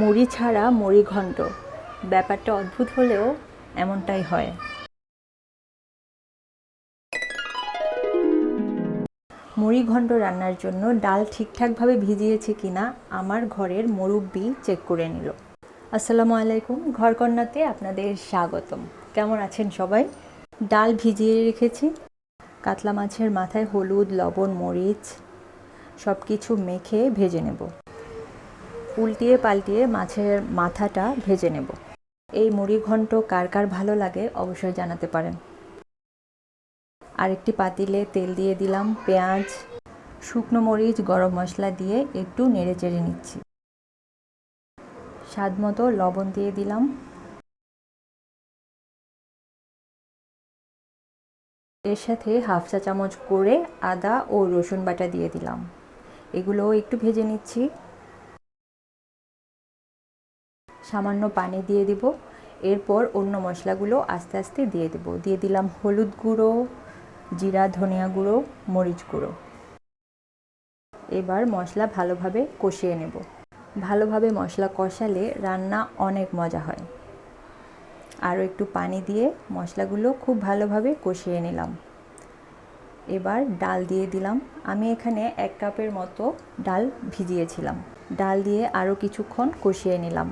মুড়ি ছাড়া মুড়ি ঘন্ট। ব্যাপারটা অদ্ভুত হলেও এমনটাই হয়। মুড়ি ঘন্ট রান্নার জন্য ডাল ঠিকঠাকভাবে ভিজিয়েছে কিনা আমার ঘরের মুরব্বি চেক করে নিল। আসসালামু আলাইকুম, ঘরকন্যাতে আপনাদের স্বাগতম। কেমন আছেন সবাই? ডাল ভিজিয়ে রেখেছি। কাতলা মাছের মাথায় হলুদ, লবণ, মরিচ সব কিছু মেখে ভেজে নেব। উল্টিয়ে পাল্টিয়ে মাছের মাথাটা ভেজে নেব। এই মুড়ি ঘন্ট কার কার ভালো লাগে অবশ্যই জানাতে পারেন। আরেকটি পাতিলে তেল দিয়ে দিলাম, পেঁয়াজ, শুকনো মরিচ, গরম মশলা দিয়ে একটু নেড়ে চেড়ে নিচ্ছি। স্বাদ মতো লবণ দিয়ে দিলাম। এর সাথে হাফ চা চামচ করে আদা ও রসুন বাটা দিয়ে দিলাম। এগুলো একটু ভেজে নিচ্ছি। সামান্য পানি দিয়ে দিব। এরপর অন্য মশলাগুলো আস্তে আস্তে দিয়ে দেব। দিয়ে দিলাম হলুদ গুঁড়ো, জিরা, ধনিয়া গুঁড়ো, মরিচ গুঁড়ো। এবার মশলা ভালোভাবে কষিয়ে নেব। ভালোভাবে মশলা কষালে রান্না অনেক মজা হয়। আরও একটু পানি দিয়ে মশলাগুলো খুব ভালোভাবে কষিয়ে নিলাম। এবার ডাল দিয়ে দিলাম। আমি এখানে এক কাপের মতো ডাল ভিজিয়েছিলাম। ডাল দিয়ে আরও কিছুক্ষণ কষিয়ে নিলাম।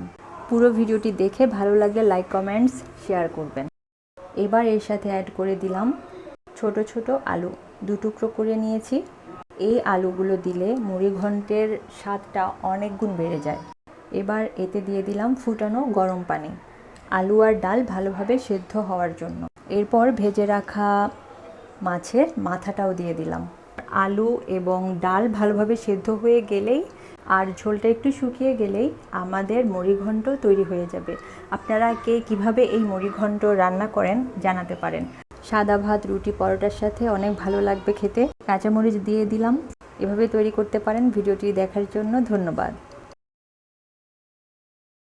পুরো ভিডিওটি দেখে ভালো লাগলে লাইক, কমেন্টস, শেয়ার করবেন। এবার এর সাথে অ্যাড করে দিলাম ছোট ছোট আলু। দু টুকরো করে নিয়েছি। এই আলুগুলো দিলে মুড়ি ঘন্টের স্বাদটা অনেক গুণ বেড়ে যায়। এবার এতে দিয়ে দিলাম ফুটানো গরম পানি, আলু আর ডাল ভালোভাবে সেদ্ধ হওয়ার জন্য। এরপর ভেজে রাখা মাছের মাথাটাও দিয়ে দিলাম। আলু এবং ডাল ভালোভাবে সেদ্ধ হয়ে গেলেই আর ঝোলটা একটু শুকিয়ে গেলেই আমাদের মুড়িঘণ্ট তৈরি হয়ে যাবে। আপনারা কে কীভাবে এই মুড়িঘণ্ট রান্না করেন জানাতে পারেন। সাদা ভাত, রুটি, পরোটার সাথে অনেক ভালো লাগবে খেতে। কাঁচামরিচ দিয়ে দিলাম। এভাবে তৈরি করতে পারেন। ভিডিওটি দেখার জন্য ধন্যবাদ।